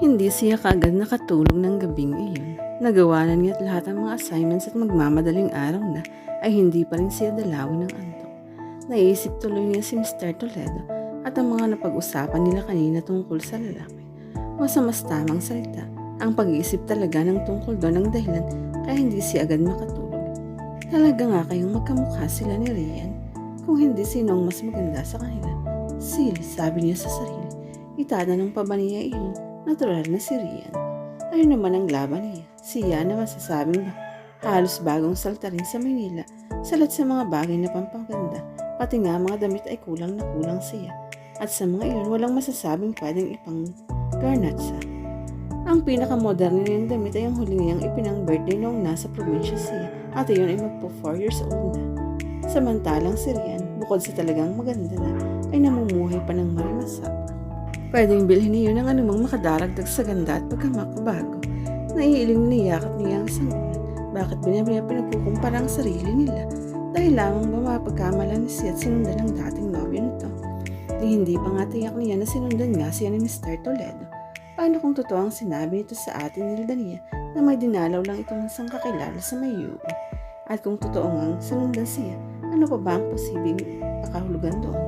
Hindi siya kaagad nakatulog ng gabing iyon. Nagawa na niya at lahat ng mga assignments at magmamadaling araw na ay hindi pa rin siya dalawin ng antok. Naisip tuloy niya si Mr. Toledo at ang mga napag-usapan nila kanina tungkol sa lalaki. O sa mas tamang salita, ang pag-iisip talaga ng tungkol doon ang dahilan kaya hindi siya agad makatulog. Talaga nga kayong magkamukha sila ni Rian. Kung hindi sino ang mas maganda sa kanila. Silly, sabi niya sa sarili. Itatanong pa ba niya iyon? Natural na si Rian. Ayun naman ang laban niya. Siya na masasabing? Halos bagong salta rin sa Maynila. Salat sa mga bagay na pampaganda. Pati nga mga damit ay kulang na kulang siya. At sa mga iyon, walang masasabing pwedeng ipang garnat siya. Ang pinakamoderno niyang damit ay ang huli niyang ipinang birthday noong nasa probinsya siya at iyon ay magpo 4 years old na. Samantalang si Rian, bukod sa talagang maganda na, ay namumuhay pa ng marimasap. Pwedeng bilhin niyo ng anumang makadaragdag sa ganda at pagkamakabago. Naiiling niyakap niya ang isang ulan. Bakit niya pinagkukumpara ang sarili nila? Dahil lamang ba mapagkamalan ni siya at sinundan ang dating nobyo nito? Di hindi pa nga tiyak niya na sinundan nga siya ni Mr. Toledo. Paano kung totoo ang sinabi nito sa atin ni Dania na may dinalaw lang itong isang kakilala sa may UE? At kung totoo ngang sinundan siya, ano pa ba ang posibleng pakahulugan doon?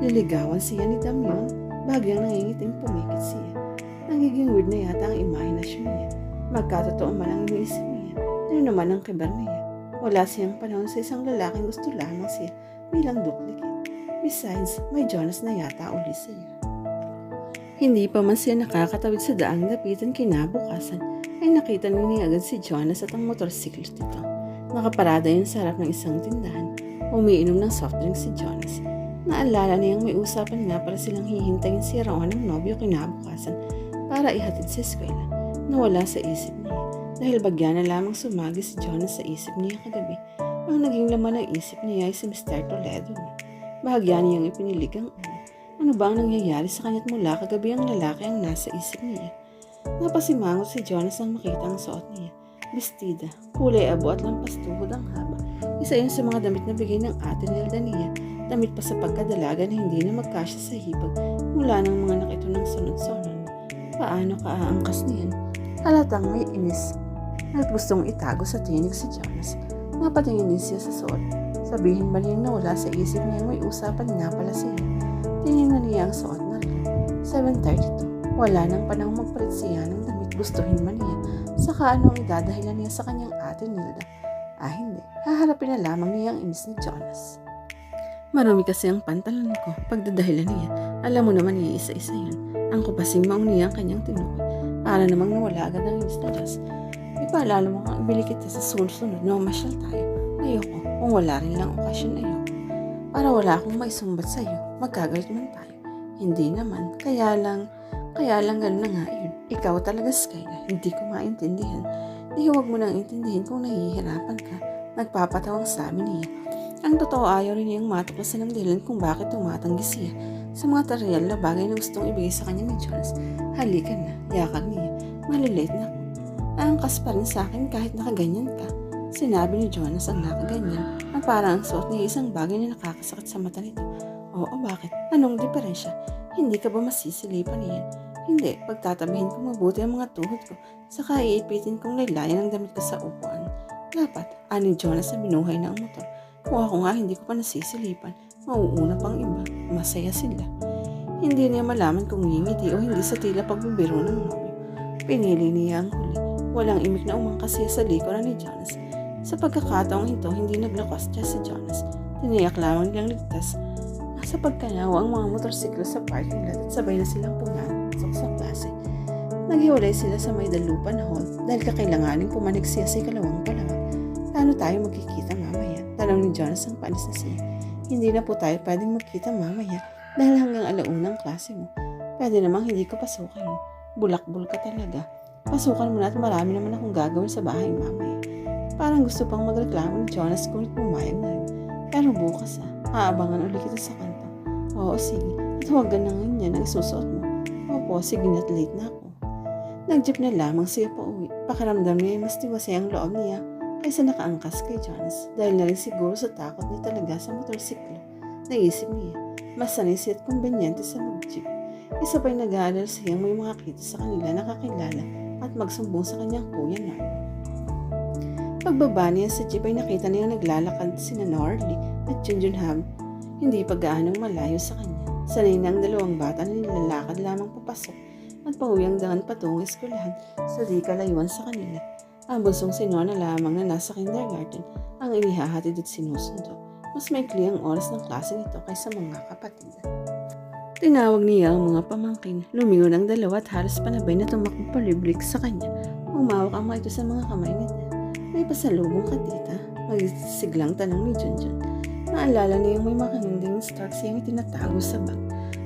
Liligawan siya ni Damion? Bagyang nangingiting pumikit siya. Nagiging weird na yata ang imahinasyon niya. Magkatotoo man ang iniisip niya. Ano naman ang kibar niya? Wala siyang panahon sa isang lalaking gusto lamang siya bilang duplicate. Besides, may Jonas na yata uli siya. Hindi pa man siya nakakatawid sa daang lapitan kinabukasan ay nakita ni agad si Jonas at ang motorsiklo nito. Nakaparada yun sa harap ng isang tindahan. Umiinom ng soft drink si Jonas. Naalala niyang may usapan nga para silang hihintayin si Raon ng nobyo kinabukasan para ihatid sa eskwela. Nawala sa isip niya. Dahil bagya na lamang sumagi si Jonas sa isip niya kagabi. Ang naging laman ng isip niya ay si Mr. Toledo. Bahagya niyang ipinilig ang ulo. Ano ba ang nangyayari sa kanya't mula kagabi ang lalaki ang nasa isip niya? Napasimangot si Jonas nang makita ang suot niya. Bestida, kulay abo at lampas tuhod ang haba. Isa yun sa mga damit na bigay ng ate ni Dania. Damit pa sa pagkadalaga na hindi na magkasya sa hipag mula ng mga nakito ng sunod-sunod. Paano ka aangkas niyan? Halatang may inis at gustong itago sa tinig si Jonas. Napatingin din siya sa suot. Sabihin ba niyang nawala sa isip niya may usapan nga pala siya. Tinignan niya ang suot na rin. 7.32. Wala nang panahon magpalit siya ng damit gustuhin man niya. Saka anong idadahilan niya sa kanyang ate Nilda? Ah, hindi. Haharapin na lamang niya ang inis ni Jonas. Marami kasi ang pantalon ko. Pagdadahilan niya. Alam mo naman niya isa-isa yun. Ang kupasing maong niya ang kanyang tinukoy. Para namang nawala agad ang inis na Diyos. Ipaalala mo kang ibili kita sa sunod-sunod na masyal tayo. Ayoko. Kung wala rin lang okasyon ayoko. Para wala akong maisumbat sa'yo. Magkagalit man tayo. Hindi naman. Kaya lang, kaya lang ganun na nga yun. Ikaw talaga, Skyla. Hindi ko maintindihan. Di huwag mo nang intindihin kung nahihirapan ka. Nagpapatawang sabi niya. Ang totoo ayaw rin niyang matuklasan ng dahilan kung bakit tumatanggi siya sa mga tareal na bagay na gustong ibigay sa kanya ni Jonas. Halika na, yakag niya. Malilate na ako. Aangkas pa rin sa akin kahit nakaganyan ka. Sinabi ni Jonas ang nakaganyan na parang ang suot niya isang bagay na nakakasakit sa mata nito. Oo, bakit? Anong diferensya? Hindi ka ba masisilipan niyan? Hindi, pagtatabihin ko mabuti ang mga tuhod ko, saka iipitin kong laylayan ang damit ko sa upuan. Dapat, ani Jonas na binuhay na ang motor. Kung ako nga hindi ko pa nasisilipan, mauuna pang iba, masaya sila. Hindi niya malaman kung ngingiti o hindi sa tila pagbibiro ng nobyo. Pinili niya ang huli. Walang imik na umangkas siya sa likuran ni Jonas. Sa pagkakataong ito, hindi naglakas siya si Jonas. Tiniyak lamang nilang ligtas sa pagkanaw ang mga motorsiklo sa parking lot at sabay na silang pumasok sa klase. Naghiwalay sila sa may dalupan hall dahil kakailanganing pumanik siya sa ikalawang palaman. Paano tayo magkikita mamaya? Tanong ni Jonas ang panis na siya. Hindi na po tayo pwedeng magkita mamaya dahil hanggang alaunang klase mo. Pwede namang hindi ko pasukan. Bulakbul ka talaga. Pasukan mo na at marami naman akong gagawin sa bahay mamaya. Parang gusto pang magreklamo ni Jonas kung pumayag na rin. Pero bukas ah, aabangan ulit kita sa kanto. Oo, sige. At huwag ganang yan ang isusuot mo. Opo, sige na't late na ako. Nag-jeep na lamang siya pa uwi. Pakiramdam niya mas tiwasay ang loob niya kaysa nakaangkas kay Jonas. Dahil na rin siguro sa takot niya talaga sa motorsiklo. Naisip niya, mas sanay siya at kumbenyente sa mag-jeep. Isa pa'y nag-aalala siyang may makakita sa kanila na kakilala at magsumbong sa kanyang kuya na. Pagbaba niya sa jeep ay nakita niya naglalakad si Norley at Junjun hindi pa gaanong malayo sa kanya. Sanay na ang dalawang bata na nilalakad lamang papasok at pauwi ang daan patungong eskwelahan sa di kalayuan sa kanila. Ang bunsong si Nona lamang na nasa kindergarten ang inihahatid at sinusundo. Mas maikli ang oras ng klase nito kaysa mga kapatid. Tinawag niya ang mga pamangkin. Lumingon ang dalawa at halos panabay na tumakbo paliblik sa kanya. Umawak ang mga ito sa mga kamay nito. May pasalubong ka tita. Magsiglang tanong ni Junjun. Naalala niya yung may makaninding stock siyang itinatago sa bag.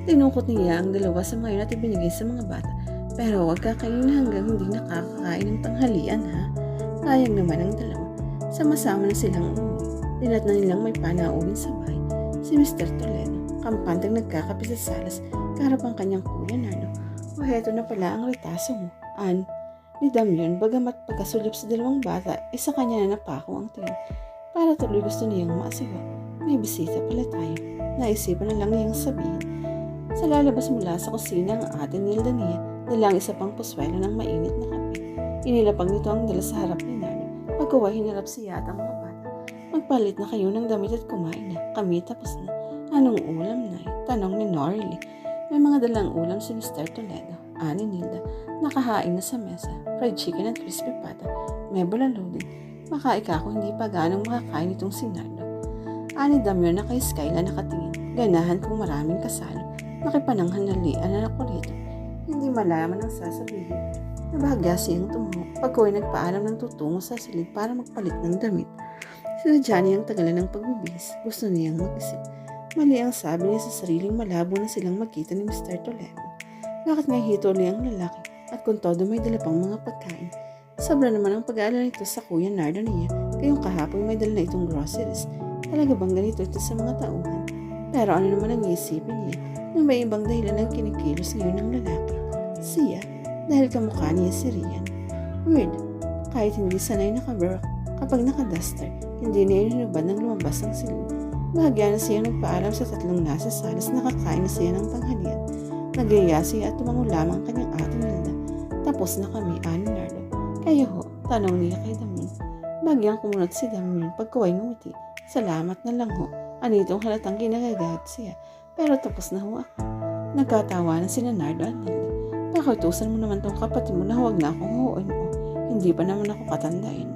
Tinukot niya ang dalawa sa mga yun at ibinigay sa mga bata. Pero huwag kakainin hanggang hindi nakakakain ng tanghalian ha. Kayang naman ang dalawa. Sama-sama na silang umuwi. Dinat na nilang may panauwin sa bahay. Si Mr. Toledo, kampantang nagkakape sa salas, kaharap ang kanyang kuya Nardo. O heto na pala ang retaso mo, An. Ni Damian, bagamat pagkasulip sa dalawang bata, isa kanya na napako ang tingin. Para tuloy gusto niyang maasiwa. May bisita pala tayo. Naisipan na lang niyang sabihin. Sa lalabas mula sa kusina ang ate ni Dania, dalang isa pang puswelo ng mainit na kape. Inilapag nito ang dala sa harap ni Nardo. Pagkawa hinarap siya at ang mga bata. Magpalit na kayo ng damit at kumain na. Kami tapos na. Anong ulam na Tanong ni Norley. May mga dalang ulam si Mr. Toledo. Ani Nilda. Nakahain na sa mesa. Fried chicken at crispy pata. May bulalo din. Makaika ko hindi pa ganong makakain itong si Nardo. Ani Damian na kay Skyla nakatingin. Ganahan kung maraming kasalo. Nakipananghanalian na ako rito. Hindi malaman ang sasabihin. Nabahagya siyang tumungo. Pagkaway nagpaalam ng tutungo sa silid para magpalit ng damit. Sinadya niyang tagalan ng pagbibihis. Gusto niyang mag-isip. Mali ang sabi niya sa sariling malabo na silang magkita ni Mr. Toledo. Bakit nga hituli ang lalaki at kung todo may dala pang mga pagkain. Sobra naman ang pag-aalala nito sa kuya Nardo niya kayong kahapon may dala na itong groceries. Talaga bang ganito ito sa mga tauhan? Pero ano naman ang iisipin niya na may ibang dahilan ng kinikilos ngayon ng lalaki? Siya, dahil kamukha niya si Rian. Weird, kahit hindi sanay nakabarok, kapag nakaduster, hindi niya inunubad ng lumabas ang silid. Bahagya na siya nagpaalam sa tatlong nasa salas na kakain na siya ng tanghalian. Nagyaya siya at tumango lamang ang kanyang ate Nilda. Tapos na kami, ani Nardo. Kayo ho, tanong niya kay Damin. Bagyang kumunot si Damin pagkaway ngumiti. Salamat na lang ho. Anitong halatang ginagagat siya. Pero tapos na ho ako. Nagkatawa na si Nardo at Nilda. Baka utusan mo naman tong kapatid mo na huwag na akong huoin mo. Hindi pa naman ako katandain.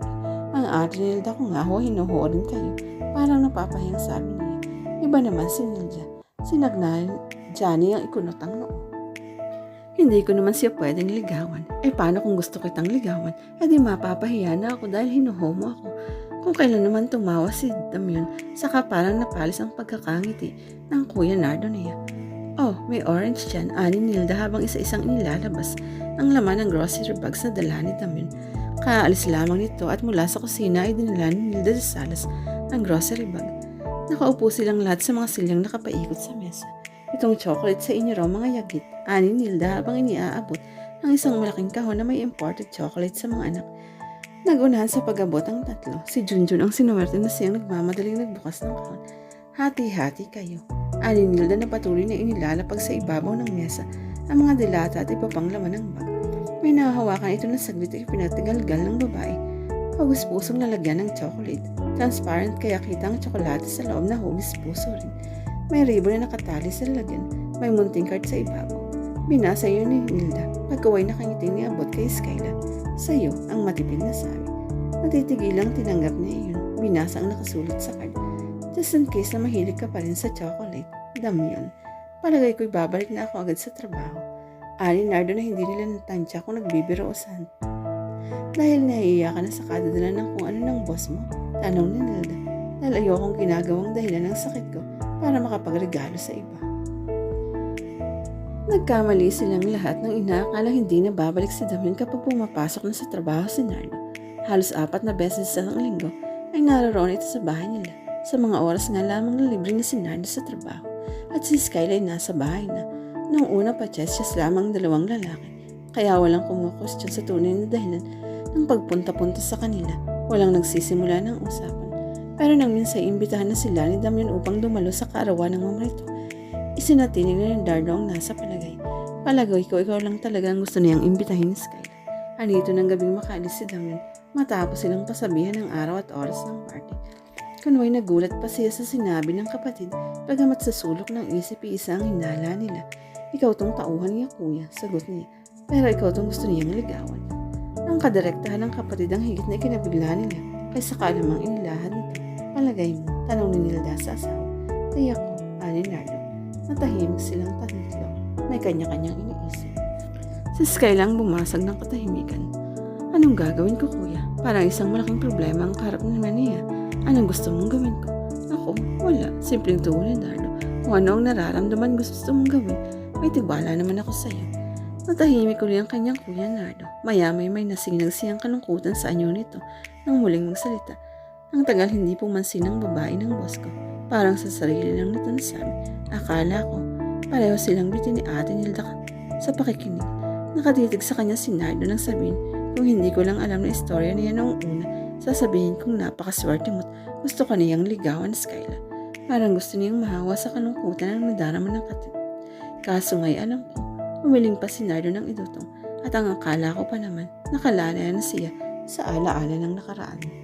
Ang ate Nilda ko nga ho, hinuhuorin kayo. Parang napapahiyang sabi niya. Iba naman si Nilda. Sinagnan Johnny ang ikunotang noo. Hindi ko naman siya pwedeng ligawan. Eh paano kung gusto kitang ligawan? Eh di mapapahiya na ako dahil hinuhomo ako. Kung kailan naman tumawa si Damian, saka parang napalis ang pagkakangiti ng kuya Nardo niya. Oh, may orange dyan, ani Nilda habang isa-isang inilalabas ang laman ng grocery bags na dala ni Damian. Kaalis lamang nito at mula sa kusina ay dinala ni Nilda sa salas ang grocery bag. Nakaupo silang lahat sa mga silyang nakapaikot sa mesa. Itong chocolate sa inyo raw mga yagit. Ani Nilda habang iniaabot ang isang malaking kahon na may imported chocolate sa mga anak. Nagunahan sa pag-abot ang tatlo. Si Junjun ang sinuwerte na siyang nagmamadaling nagbukas ng kahon. Hati-hati kayo. Ani Nilda na patuloy na inilalapag sa ibabaw ng mesa ang mga dilata at iba pang laman ng bag. May nahahawakan ito na saglit ay pinatigalgal ng babae. Hugis pusong lalagyan ng chocolate. Transparent kaya kita ang tsokolate sa loob na hugis puso rin. May ribbon na nakatali sa lalagyan. May munting card sa ibabaw. Binasa yun ni Nilda. Pagkaway nakangiti ni Abot kay Skyla. Sa'yo ang matipid na sabi. Natitigilang tinanggap niya yun. Binasa ang nakasulat sa card. Just in case na mahilig ka pa rin sa chocolate. Dam yun. Palagay ko'y babalik na ako agad sa trabaho. Ali Nardo na hindi nila natansya kung nagbibirosan. Dahil nahihiya ka na sa kadadala ng kung ano ng boss mo, tanong ni Nilda. Dahil ayokong ginagawang dahilan ng sakit ko para makapagregalo sa iba. Nagkamali silang lahat ng inaakala hindi na babalik si Damien kapag pumapasok na sa trabaho si Nardo. Halos apat na beses sa linggo ay naroon ito sa bahay nila. Sa mga oras nga lamang na libre na si Nardo sa trabaho at si Skyla ay nasa bahay na. Noong una pa chess lamang dalawang lalaki kaya walang kumukwestiyon sa tunay na dahilan ng pagpunta-punta sa kanila. Walang nagsisimula ng usapan. Pero nang minsan imbitahan na sila ni Damian upang dumalo sa kaarawan ng mamarito, isinatinig na ni Dardo ang nasa palagay. Palagay ko, ikaw lang talaga ang gusto niyang imbitahin ni Skylar. Anito ng gabing makaalis si Damian matapos silang pasabihan ng araw at oras ng party. Kunway nagulat pa siya sa sinabi ng kapatid pagamat sa sulok ng isip isa ang hinala nila. Ikaw tong tauhan niya kuya, sagot niya. Pero ikaw tong gusto niyang ligawan. Ang kadirektahan ng kapatid ang higit na ikinabigla nila kaysa kalamang inilahan nito. Palagay mo, tanong ni Nilda sa asawa. Tiyak ko, ani Nardo. Natahimik silang tatlo. May kanya-kanyang iniisip. Si Sky lang bumasag ng katahimikan. Anong gagawin ko kuya? Parang isang malaking problema ang karap naman niya. Anong gusto mong gawin ko? Ako, wala. Simpleng tuwa ni Dardo. Kung ano ang nararamdaman gusto mong gawin, may tiwala naman ako sa iyo. Natahimik uli ang kanyang kuya Nardo. Maya-may may nasinag siyang kalungkutan sa anyo nito nang muling magsalita. Ang tagal hindi pumansin ng babae ng boss ko. Parang sa sarili lang nito nasabi. Akala ko, pareho silang bitin ni ate Nilda sa pakikinig. Nakatitig sa kanya si Nardo nang sabihin, kung hindi ko lang alam na istorya niya noong una, sasabihin kong napakaswerte mo't gusto ka niyang ligawan Skyla. Parang gusto niyang mahawa sa kalungkutan ng nadarama ng katid. Kaso ngay alam ko, umiling pa si Nardo ng idutong at ang akala ko pa naman, nakalala na siya sa alaala ng nakaraan.